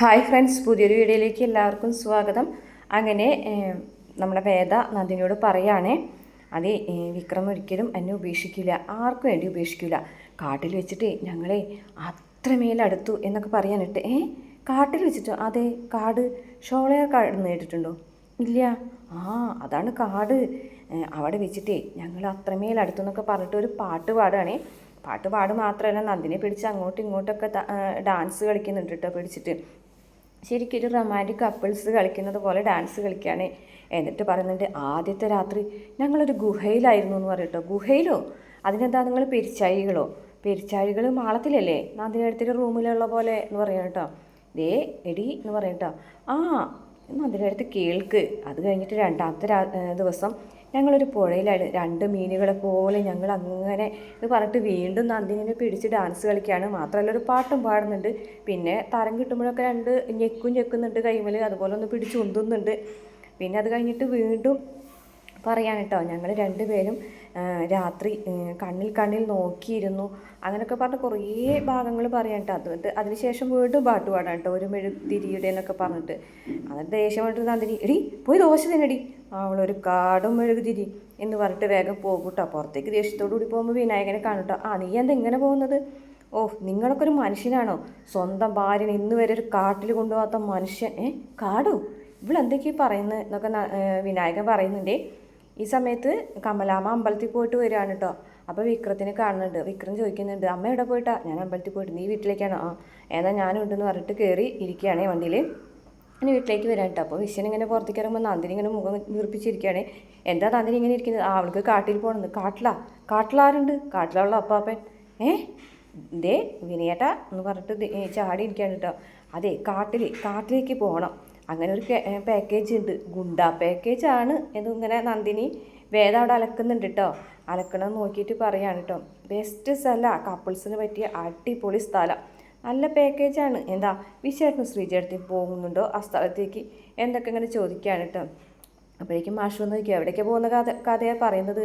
Hi friends പുതിയൊരു വീഡിയോയിലേക്ക് എല്ലാവർക്കും സ്വാഗതം. അങ്ങനെ നമ്മുടെ വേദ നന്ദിനിയോട് പറയുകയാണേ അതെ വിക്രം ഒരിക്കലും എന്നെ ഉപേക്ഷിക്കില്ല ആർക്കും വേണ്ടി ഉപേക്ഷിക്കില്ല കാട്ടിൽ വെച്ചിട്ട് ഞങ്ങളെ അത്രമേൽ അടുത്തു എന്നൊക്കെ പറയാനിട്ട് ഏ കാട്ടിൽ വെച്ചിട്ടോ? അതെ കാട്. ഷോളയാർ കാട് നേടിയിട്ടുണ്ടോ ഇല്ല. ആ അതാണ് കാട്. അവിടെ വെച്ചിട്ടേ ഞങ്ങൾ അത്രമേൽ അടുത്തു എന്നൊക്കെ പറഞ്ഞിട്ട് ഒരു പാട്ട് പാടുകയാണേ പാട്ട് പാട് മാത്രമല്ല നന്ദിനെ പിടിച്ച് അങ്ങോട്ടും ഇങ്ങോട്ടൊക്കെ ഡാൻസ് കളിക്കുന്നുണ്ട് കേട്ടോ പിടിച്ചിട്ട്. ശരിക്കും ഒരു റൊമാന്റിക് കപ്പിൾസ് കളിക്കുന്നത് പോലെ ഡാൻസ് കളിക്കുകയാണ് എന്നിട്ട് പറയുന്നുണ്ട് ആദ്യത്തെ രാത്രി ഞങ്ങളൊരു ഗുഹയിലായിരുന്നു എന്ന് പറയട്ടോ ഗുഹയിലോ? അതിനെന്താ നിങ്ങൾ പെരിച്ചാഴികളോ? പെരിച്ചാഴികൾ മാളത്തിലല്ലേ? നന്ദിനടുത്തിന്റെ റൂമിലുള്ള പോലെ എന്ന് പറയാം കേട്ടോ ദേ എടി എന്ന് പറയാം കേട്ടോ ആ നന്ദിനടുത്ത് കേൾക്ക്. അത് കഴിഞ്ഞിട്ട് രണ്ടാമത്തെ ദിവസം ഞങ്ങളൊരു പുഴയിലാണ്. രണ്ട് മീനുകളെ പോലെ ഞങ്ങൾ അങ്ങനെ ഇത് പറഞ്ഞിട്ട് വീണ്ടും നന്ദിനിനെ പിടിച്ച് ഡാൻസ് കളിക്കുകയാണ് മാത്രമല്ല ഒരു പാട്ടും പാടുന്നുണ്ട്. പിന്നെ തരം കിട്ടുമ്പോഴൊക്കെ രണ്ട് ഞെക്കും ഞെക്കുന്നുണ്ട് കൈമൽ അതുപോലെ ഒന്ന് പിടിച്ച് ഉന്തുന്നുണ്ട്. പിന്നെ അത് കഴിഞ്ഞിട്ട് വീണ്ടും പറയാൻ കേട്ടോ ഞങ്ങൾ രണ്ടുപേരും രാത്രി കണ്ണിൽ കണ്ണിൽ നോക്കിയിരുന്നു. അങ്ങനെയൊക്കെ പറഞ്ഞ കുറേ ഭാഗങ്ങൾ പറയാൻ കേട്ടോ അതുകൊണ്ട് അതിനുശേഷം വീണ്ടും പാട്ട് പാടാൻ കേട്ടോ ഒരു മെഴുകുതിരിയുടെ എന്നൊക്കെ പറഞ്ഞിട്ട്. അന്നിട്ട് ദേഷ്യം പറഞ്ഞിട്ട് നന്ദിനി എടി പോയി ദോശ തിന്നടി. അവളൊരു കാടും മെഴുകുതിരി എന്ന് പറഞ്ഞിട്ട് വേഗം പോകും കേട്ടോ പുറത്തേക്ക് ദേഷ്യത്തോടു കൂടി പോകുമ്പോൾ വിനായകനെ കാണും കേട്ടോ ആ നീ എന്താ ഇങ്ങനെ പോകുന്നത്? ഓ നിങ്ങളൊക്കെ ഒരു മനുഷ്യനാണോ? സ്വന്തം ഭാര്യനെ ഇന്ന് വരെ ഒരു കാട്ടിൽ കൊണ്ടുപോകാത്ത മനുഷ്യൻ. ഏ കാടോ? ഇവളെന്തൊക്കെയാണ് പറയുന്നത് എന്നൊക്കെ വിനായകൻ പറയുന്നുണ്ടേ. ഈ സമയത്ത് കമലാമ്മ അമ്പലത്തിൽ പോയിട്ട് വരികയാണ് കേട്ടോ അപ്പോൾ വിക്രത്തിനെ കാണുന്നുണ്ട്. വിക്രം ചോദിക്കുന്നുണ്ട് അമ്മ എവിടെ പോയിട്ടാ? ഞാൻ അമ്പലത്തിൽ പോയിട്ട്. നീ വീട്ടിലേക്കാണോ? ആ ഏതാ ഞാനും ഉണ്ടെന്ന് പറഞ്ഞിട്ട് കയറി ഇരിക്കുകയാണ് വണ്ടിയിൽ ഇനി വീട്ടിലേക്ക് വരാൻ കേട്ടോ അപ്പോൾ വിശ്വൻ ഇങ്ങനെ പുറത്തേക്ക് ഇറങ്ങുമ്പോൾ നന്ദിനി ഇങ്ങനെ മുഖം നിർപ്പിച്ചിരിക്കുകയാണ് എന്താ നന്ദിനി ഇങ്ങനെ ഇരിക്കുന്നത്? ആ അവൾക്ക് കാട്ടിൽ പോകണമെന്ന് കാട്ടിലാ? കാട്ടിലാരുണ്ട്? കാട്ടിലുള്ള അപ്പാപ്പൻ. ഏ? ദേ വിനയേട്ടാ എന്ന് പറഞ്ഞിട്ട് ചാടി ഇരിക്കുകയാണ് കേട്ടോ അതെ കാട്ടിൽ കാട്ടിലേക്ക് പോകണം അങ്ങനെ ഒരു പാക്കേജ് ഉണ്ട്. ഗുണ്ട പാക്കേജ് ആണ് എന്നിങ്ങനെ നന്ദിനി വേദ അവിടെ അലക്കുന്നുണ്ട് കേട്ടോ അലക്കണം നോക്കിയിട്ട് പറയാണ് കേട്ടോ ബെസ്റ്റ് സ്ഥലമാണ് കപ്പിൾസിന് പറ്റിയ അടിപൊളി സ്ഥലം. നല്ല പാക്കേജാണ് എന്താ വിശേഷം ശ്രീചേട്ടത്തിൽ പോകുന്നുണ്ടോ? ആ സ്ഥലത്തേക്ക് എന്തൊക്കെ ഇങ്ങനെ ചോദിക്കുകയാണ് കേട്ടോ അപ്പോഴേക്കും മാഷ് വന്ന് നോക്കിയോ എവിടേക്കാണ് പോകുന്ന കഥ കഥയാണ് പറയുന്നത്?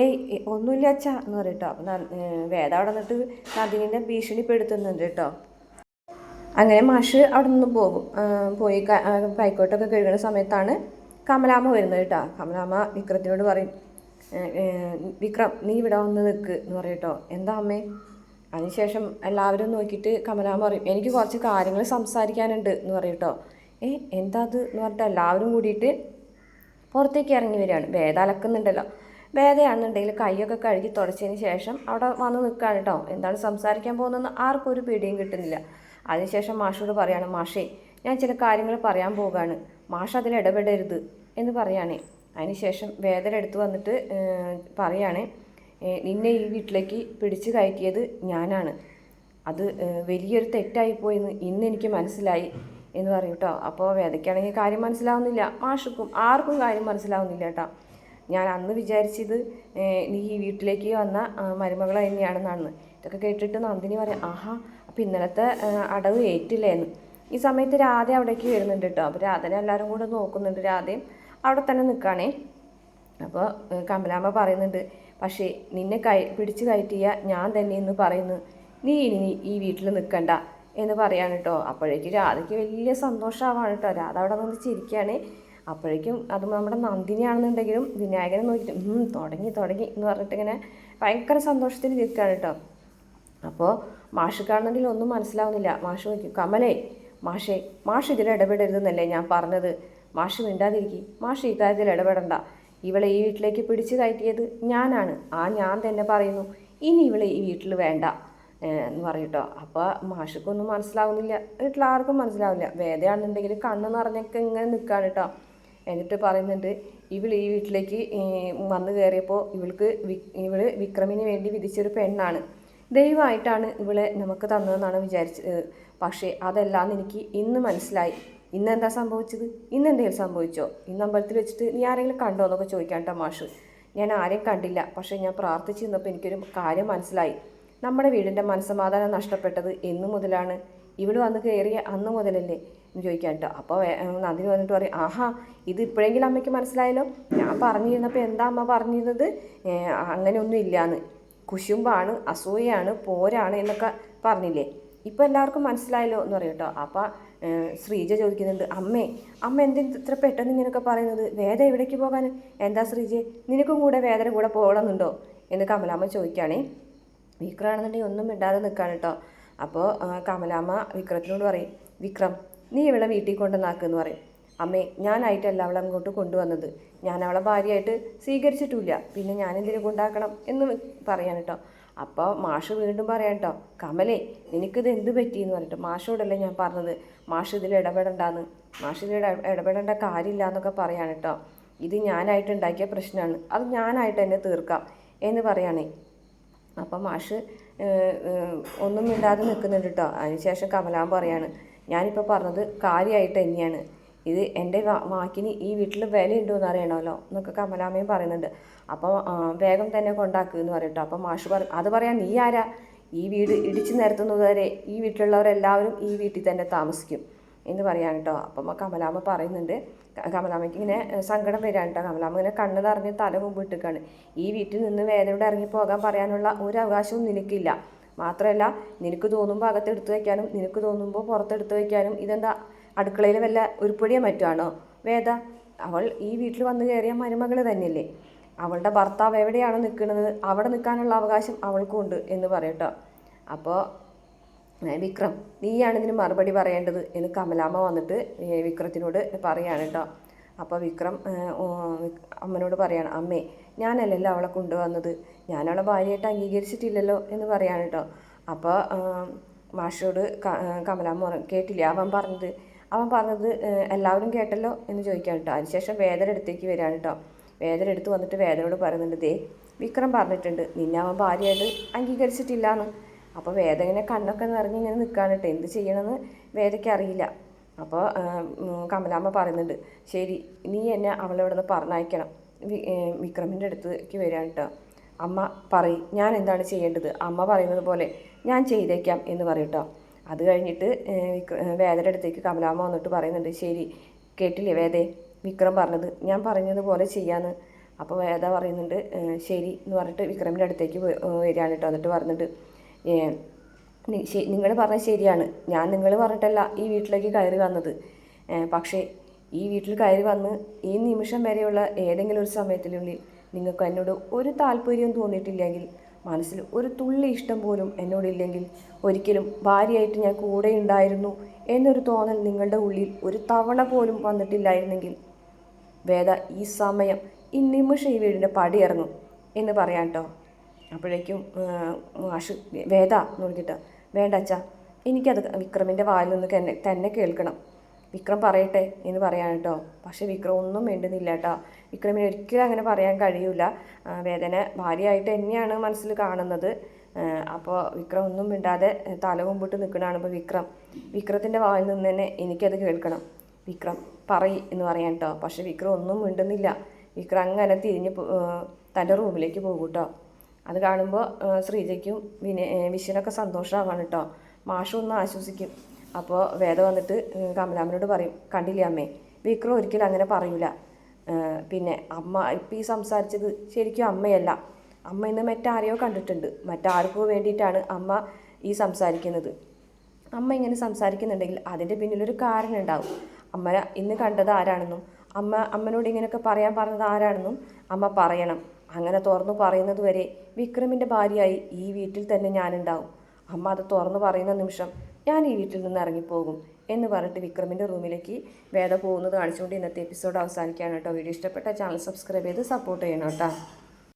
ഏയ് ഒന്നുമില്ല അച്ഛ എന്ന് പറയും കേട്ടോ അപ്പം വേദ അവിടെ നിന്നിട്ട് നന്ദിനിനെ ഭീഷണിപ്പെടുത്തുന്നുണ്ട് കേട്ടോ അങ്ങനെ മാഷ് അവിടെ നിന്ന് പോകും പോയി കൈക്കോട്ടൊക്കെ കഴുകുന്ന സമയത്താണ് കമലാമ്മ വരുന്നത് കേട്ടോ. കമലാമ്മ വിക്രത്തിനോട് പറയും "ഏ, ഏ, വിക്രം നീ ഇവിടെ വന്ന് നിൽക്ക് എന്ന് പറയും കേട്ടോ. എന്താ അമ്മേ? അതിനുശേഷം എല്ലാവരും നോക്കിയിട്ട് കമലാമ്മ പറയും എനിക്ക് കുറച്ച് കാര്യങ്ങൾ സംസാരിക്കാനുണ്ട് എന്ന് പറയും കേട്ടോ. ഏ എന്താ അത്? എന്ന് പറഞ്ഞിട്ട് എല്ലാവരും കൂടിയിട്ട് പുറത്തേക്ക് ഇറങ്ങി വരികയാണ്. വേദ അലക്കുന്നുണ്ടല്ലോ. വേദയാണെന്നുണ്ടെങ്കിൽ കൈയൊക്കെ കഴുകി തുടച്ചതിന് ശേഷം അവിടെ വന്ന് നിൽക്കുകയാണ് കേട്ടോ. എന്താണ് സംസാരിക്കാൻ പോകുന്നതെന്ന് ആർക്കും ഒരു പിടിയും കിട്ടുന്നില്ല. അതിനുശേഷം മാഷോട് പറയാണ് മാഷേ ഞാൻ ചില കാര്യങ്ങൾ പറയാൻ പോവുകയാണ് മാഷ അതിൽ ഇടപെടരുത് എന്ന് പറയാണേ. അതിനുശേഷം വേദന എടുത്ത് വന്നിട്ട് പറയാണ് നിന്നെ ഈ വീട്ടിലേക്ക് പിടിച്ചു കയറ്റിയത് ഞാനാണ്. അത് വലിയൊരു തെറ്റായി പോയെന്ന് ഇന്ന് എനിക്ക് മനസ്സിലായി എന്ന് പറയും കേട്ടോ. അപ്പോൾ വേദയ്ക്കാണെങ്കിൽ കാര്യം മനസ്സിലാവുന്നില്ല. മാഷക്കും ആർക്കും കാര്യം മനസ്സിലാവുന്നില്ല കേട്ടോ. ഞാൻ അന്ന് വിചാരിച്ചത് നീ ഈ വീട്ടിലേക്ക് വന്ന മരുമകൾ തന്നെയാണെന്നാണ്. ഇതൊക്കെ കേട്ടിട്ട് നന്ദിനി പറയാം ആഹാ അപ്പം ഇന്നലത്തെ അടവ് ഏറ്റില്ലേ ഈ സമയത്ത് രാധ അവിടേക്ക് വരുന്നുണ്ട് കേട്ടോ അപ്പോൾ രാധനെ എല്ലാവരും കൂടെ നോക്കുന്നുണ്ട്. രാധയും അവിടെ തന്നെ നിൽക്കുകയാണേ അപ്പോൾ കമലാമ്മ പറയുന്നുണ്ട് പക്ഷേ നിന്നെ കൈ പിടിച്ച് കയറ്റിയ ഞാൻ തന്നെ എന്ന് പറയുന്നു. നീ ഇനി ഈ വീട്ടിൽ നിൽക്കണ്ട എന്ന് പറയാണ് കേട്ടോ അപ്പോഴേക്കും രാധയ്ക്ക് വലിയ സന്തോഷമാവാണ് കേട്ടോ രാധ അവിടെ നിന്ന് ചിരിക്കുകയാണ് അപ്പോഴേക്കും അത് നമ്മുടെ നന്ദിനിയാണെന്നുണ്ടെങ്കിലും വിനായകനെ നോക്കിയിട്ട് "ഉം, തുടങ്ങി തുടങ്ങി എന്ന് പറഞ്ഞിട്ട് ഇങ്ങനെ ഭയങ്കര സന്തോഷത്തിൽ നിൽക്കുകയാണ് കേട്ടോ അപ്പോൾ മാഷ് ഒന്നും മനസ്സിലാവുന്നില്ല. മാഷ് നോക്കി കമലേ മാഷേ മാഷ് ഇതിൽ ഇടപെടരുതെന്നല്ലേ ഞാൻ പറഞ്ഞത്. മാഷ് മിണ്ടാതിരിക്കി. മാഷ് ഈ കാര്യത്തിൽ ഇടപെടണ്ട. ഇവളെ ഈ വീട്ടിലേക്ക് പിടിച്ചു കയറ്റിയത് ഞാനാണ്. ആ ഞാൻ തന്നെ പറയുന്നു. ഇനി ഇവളെ ഈ വീട്ടിൽ വേണ്ട. എന്ന് പറയൂട്ടോ അപ്പോൾ മാഷക്കൊന്നും മനസ്സിലാവുന്നില്ല. വീട്ടിൽ ആർക്കും മനസ്സിലാവില്ല വേദയാണെന്നുണ്ടെങ്കിൽ കണ്ണ് നിറഞ്ഞൊക്കെ ഇങ്ങനെ നിൽക്കുകയാണ് കേട്ടോ എന്നിട്ട് പറയുന്നുണ്ട് ഇവൾ ഈ വീട്ടിലേക്ക് വന്നു കയറിയപ്പോൾ ഇവൾക്ക് ഇവൾ വിക്രമിന് വേണ്ടി വിധിച്ചൊരു പെണ്ണാണ്. ദൈവമായിട്ടാണ് ഇവളെ നമുക്ക് തന്നതെന്നാണ് വിചാരിച്ചത് പക്ഷേ അതെല്ലാം എനിക്ക് ഇന്ന് മനസ്സിലായി. ഇന്ന് എന്താ സംഭവിച്ചത്? ഇന്ന് എന്തെങ്കിലും സംഭവിച്ചോ? ഇന്ന് അമ്പലത്തിൽ വെച്ചിട്ട് നീ ആരെങ്കിലും കണ്ടോ എന്നൊക്കെ ചോദിക്കാൻ കേട്ടോ മാഷ് ഞാൻ ആരെയും കണ്ടില്ല പക്ഷേ ഞാൻ പ്രാർത്ഥിച്ച് നിന്നപ്പോൾ എനിക്കൊരു കാര്യം മനസ്സിലായി. നമ്മുടെ വീടിന്റെ മനസ്സമാധാനം നഷ്ടപ്പെട്ടത് എന്നു മുതലാണ്. ഇവിടെ വന്ന് കയറിയ അന്ന് മുതലല്ലേ? എന്ന് ചോദിക്കാൻ കേട്ടോ. അപ്പോൾ നന്ദിനി വന്നിട്ട് പറയും ആഹാ ഇത് ഇപ്പോഴെങ്കിലും അമ്മയ്ക്ക് മനസ്സിലായല്ലോ? ഞാൻ പറഞ്ഞിരുന്നപ്പോൾ എന്താ അമ്മ പറഞ്ഞിരുന്നത്? അങ്ങനെയൊന്നും ഇല്ലയെന്ന് കുശുമ്പാണ് അസൂയയാണ് പോരാണ് എന്നൊക്കെ പറഞ്ഞില്ലേ? ഇപ്പം എല്ലാവർക്കും മനസ്സിലായല്ലോ എന്ന് പറയും കേട്ടോ. അപ്പം ശ്രീജ ചോദിക്കുന്നുണ്ട് അമ്മേ അമ്മ എന്തിന് ഇത്ര പെട്ടെന്ന് ഇങ്ങനെയൊക്കെ പറയുന്നത്? വേദ എവിടേക്ക് പോകാൻ എന്താ ശ്രീജ? നിനക്കും കൂടെ വേദന കൂടെ പോകണമെന്നുണ്ടോ? എന്ന് കമലാമ്മ ചോദിക്കുകയാണേ. വിക്രമാണെന്നുണ്ടെങ്കിൽ ഒന്നും മിണ്ടാതെ നിൽക്കുകയാണ് കേട്ടോ. അപ്പോൾ കമലാമ്മ വിക്രത്തിനോട് പറയും വിക്രം നീ ഇവിടെ വീട്ടിൽ കൊണ്ടുവന്നാക്കുമെന്ന് പറയും. അമ്മേ ഞാനായിട്ടല്ല അവളെ അങ്ങോട്ട് കൊണ്ടുവന്നത്. ഞാൻ അവളെ ഭാര്യയായിട്ട് സ്വീകരിച്ചിട്ടില്ല. പിന്നെ ഞാൻ എന്തിനു കൊണ്ടാക്കണം എന്ന് പറയാൻ കേട്ടോ അപ്പോൾ മാഷ് വീണ്ടും പറയാം കേട്ടോ കമലേ നിനക്കിത് എന്ത് പറ്റിയെന്ന് പറഞ്ഞിട്ട് മാഷോടല്ലേ ഞാൻ പറഞ്ഞത്. മാഷ് ഇതിൽ ഇടപെടണ്ടെന്ന്. മാഷ് ഇതിൽ ഇട- ഇടപെടേണ്ട കാര്യമില്ല എന്നൊക്കെ പറയാൻ കേട്ടോ ഇത് ഞാനായിട്ട് ഉണ്ടാക്കിയ പ്രശ്നമാണ് അത് ഞാനായിട്ട് തന്നെ തീർക്കാം. എന്ന് പറയുകയാണേ അപ്പം മാഷ് ഒന്നും മിണ്ടാതെ നിൽക്കുന്നുണ്ട് കേട്ടോ അതിനുശേഷം കമലാൻ പറയാണ് ഞാനിപ്പോൾ പറഞ്ഞത് കാര്യമായിട്ട് തന്നെയാണ്. ഇത് എന്റെ വാക്കിന് ഈ വീട്ടിൽ വിലയുണ്ടോ എന്ന് അറിയണമല്ലോ എന്നൊക്കെ കമലാമ്മയും പറയുന്നുണ്ട്. അപ്പോൾ വേഗം തന്നെ കൊണ്ടാക്കുക എന്ന് പറയട്ടോ അപ്പോൾ മാഷ് പറ അത് പറയാൻ നീ ആരാ? ഈ വീട് ഇടിച്ചു നിരത്തുന്നതുവരെ ഈ വീട്ടിലുള്ളവരെല്ലാവരും ഈ വീട്ടിൽ തന്നെ താമസിക്കും എന്ന് പറയാൻ കേട്ടോ. അപ്പം കമലാമ്മ പറയുന്നുണ്ട് കമലാമ്മയ്ക്ക് ഇങ്ങനെ സങ്കടം വരാൻ കേട്ടോ. കമലാമ്മ ഇങ്ങനെ കണ്ണ് നിറഞ്ഞ് തല മുമ്പിട്ടിക്കാണ് ഈ വീട്ടിൽ നിന്ന് വേദനയോടെ ഇറങ്ങി പോകാൻ പറയാനുള്ള ഒരു അവകാശവും നിനക്കില്ല. മാത്രമല്ല നിനക്ക് തോന്നുമ്പോൾ അകത്തെടുത്ത് വയ്ക്കാനും നിനക്ക് തോന്നുമ്പോൾ പുറത്തെടുത്ത് വയ്ക്കാനും ഇതെന്താ അടുക്കളയിൽ വല്ല ഉരുപ്പൊടിയോ മറ്റാണോ വേദ അവൾ ഈ വീട്ടിൽ വന്നു കയറിയ മരുമകൾ തന്നെയല്ലേ. അവളുടെ ഭർത്താവ് എവിടെയാണ് നിൽക്കുന്നത് അവിടെ നിൽക്കാനുള്ള അവകാശം അവൾക്കും ഉണ്ട് എന്ന് പറയട്ടോ അപ്പോൾ വിക്രം നീയാണ് ഇതിന് മറുപടി പറയേണ്ടത് എന്ന് കമലാമ്മ വന്നിട്ട് വിക്രത്തിനോട് പറയാണ് കേട്ടോ അപ്പോൾ വിക്രം അമ്മനോട് പറയാണ് അമ്മേ ഞാനല്ലല്ലോ അവളെ കൊണ്ടുവന്നത്. ഞാൻ അവളെ ഭാര്യയായിട്ട് അംഗീകരിച്ചിട്ടില്ലല്ലോ എന്ന് പറയാണ് കേട്ടോ അപ്പോൾ മാഷോട് കമലാമ്മ കേട്ടില്ല? അവൻ പറഞ്ഞത് അവൻ പറഞ്ഞത് എല്ലാവരും കേട്ടല്ലോ? എന്ന് ചോദിക്കാൻ കേട്ടോ അതിനുശേഷം വേദന അടുത്തേക്ക് വരാൻ കേട്ടോ വേദന എടുത്ത് വന്നിട്ട് വേദനയോട് പറയുന്നുണ്ട് ദേ വിക്രം പറഞ്ഞിട്ടുണ്ട് നിന്നെ അവൻ ഭാര്യയായിട്ട് അംഗീകരിച്ചിട്ടില്ല എന്ന് അപ്പോൾ വേദ ഇങ്ങനെ കണ്ണൊക്കെ നിറഞ്ഞ് ഇങ്ങനെ നിൽക്കാൻ കേട്ടോ എന്ത് ചെയ്യണമെന്ന് വേദയ്ക്ക് അറിയില്ല. അപ്പോൾ കമലാമ്മ പറയുന്നുണ്ട് ശരി നീ എന്നെ അവളെ ഇവിടെ നിന്ന് പറഞ്ഞയക്കണം വിക്രമിന്റെ അടുത്തേക്ക് വരാൻ കേട്ടോ അമ്മ പറയും ഞാൻ എന്താണ് ചെയ്യേണ്ടത്? അമ്മ പറയുന്നത് പോലെ ഞാൻ ചെയ്തേക്കാം എന്ന് പറയും അത് കഴിഞ്ഞിട്ട് വേദന അടുത്തേക്ക് കമലാമ്മ വന്നിട്ട് പറയുന്നുണ്ട് ശരി കേട്ടില്ലേ വേദേ? വിക്രം പറഞ്ഞത് ഞാൻ പറഞ്ഞതുപോലെ ചെയ്യാന്ന്. അപ്പോൾ വേദ പറയുന്നുണ്ട് "ഏ, ശരി എന്ന് പറഞ്ഞിട്ട് വിക്രമിന്റെ അടുത്തേക്ക് വരികയാണ് കേട്ടോ എന്നിട്ട് പറഞ്ഞിട്ട് നിങ്ങൾ പറഞ്ഞത് ശരിയാണ്. ഞാൻ നിങ്ങൾ പറഞ്ഞിട്ടല്ല ഈ വീട്ടിലേക്ക് കയറി വന്നത്. പക്ഷേ ഈ വീട്ടിൽ കയറി വന്ന് ഈ നിമിഷം വരെയുള്ള ഏതെങ്കിലും ഒരു സമയത്തിനുള്ളിൽ നിങ്ങൾക്ക് എന്നോട് ഒരു താല്പര്യവും തോന്നിയിട്ടില്ലെങ്കിൽ മനസ്സിൽ ഒരു തുള്ളി ഇഷ്ടം പോലും എന്നോടില്ലെങ്കിൽ ഒരിക്കലും ഭാര്യയായിട്ട് ഞാൻ കൂടെ ഉണ്ടായിരുന്നു എന്നൊരു തോന്നൽ നിങ്ങളുടെ ഉള്ളിൽ ഒരു തവണ പോലും വന്നിട്ടില്ലായിരുന്നെങ്കിൽ. വേദ ഈ സമയം ഈ നിമിഷം ഈ വീടിന്റെ പടി ഇറങ്ങും എന്ന് പറയാം കേട്ടോ. അപ്പോഴേക്കും അഷു വേദ എന്ന് പറഞ്ഞിട്ട് വേണ്ട അച്ഛാ എനിക്കത് വിക്രമിന്റെ വായിൽ നിന്ന് തന്നെ കേൾക്കണം. വിക്രം പറയട്ടെ എന്ന് പറയാൻ കേട്ടോ. പക്ഷേ വിക്രം ഒന്നും വേണ്ടുന്നില്ല കേട്ടോ. വിക്രമിന് ഒരിക്കലും അങ്ങനെ പറയാൻ കഴിയൂല. വേദന ഭാര്യയായിട്ട് തന്നെയാണ് മനസ്സിൽ കാണുന്നത്. അപ്പോൾ വിക്രം ഒന്നും മിണ്ടാതെ തല മുമ്പിട്ട് നിൽക്കണതാണ് ഇപ്പോൾ വിക്രം. വിക്രത്തിന്റെ വായിൽ നിന്ന് തന്നെ എനിക്കത് കേൾക്കണം. വിക്രം പറയി എന്ന് പറയാൻ കേട്ടോ. പക്ഷേ വിക്രം ഒന്നും മിണ്ടുന്നില്ല. വിക്രം അങ്ങനെ തിരിഞ്ഞ് തന്റെ റൂമിലേക്ക് പോകും കേട്ടോ. അത് കാണുമ്പോൾ ശ്രീജയ്ക്കും വിനെ വിശ്വനൊക്കെ സന്തോഷമാവാണ് കേട്ടോ. മാഷും ഒന്ന് ആശ്വസിക്കും. അപ്പോൾ വേദ വന്നിട്ട് കമലാമ്മനോട് പറയും കണ്ടില്ലേ അമ്മേ വിക്രം ഒരിക്കലും അങ്ങനെ പറയൂല. പിന്നെ അമ്മ ഇപ്പം ഈ സംസാരിച്ചത് ശരിക്കും അമ്മയല്ല. അമ്മ ഇന്ന് മറ്റാരെയോ കണ്ടിട്ടുണ്ട്. മറ്റാർക്കോ വേണ്ടിയിട്ടാണ് അമ്മ ഈ സംസാരിക്കുന്നത്. അമ്മ ഇങ്ങനെ സംസാരിക്കുന്നുണ്ടെങ്കിൽ അതിന്റെ പിന്നിലൊരു കാരണം ഉണ്ടാവും. അമ്മ ഇന്ന് കണ്ടത് ആരാണെന്നും അമ്മ അമ്മനോട് ഇങ്ങനെയൊക്കെ പറയാൻ പറഞ്ഞത് ആരാണെന്നും അമ്മ പറയണം. അങ്ങനെ തുറന്നു പറയുന്നത് വരെ വിക്രമിന്റെ ഭാര്യയായി ഈ വീട്ടിൽ തന്നെ ഞാനുണ്ടാവും. അമ്മ അത് തുറന്നു പറയുന്ന നിമിഷം ഞാൻ ഈ വീട്ടിൽ നിന്ന് ഇറങ്ങിപ്പോകും എന്ന് പറഞ്ഞിട്ട് വിക്രമിന്റെ റൂമിലേക്ക് വേദ പോകുന്നത് കാണിച്ചുകൊണ്ട് ഇന്നത്തെ എപ്പിസോഡ് അവസാനിക്കാനോട്ടോ വീഡിയോ ഇഷ്ടപ്പെട്ട ചാനൽ സബ്സ്ക്രൈബ് ചെയ്ത് സപ്പോർട്ട് ചെയ്യണം കേട്ടോ.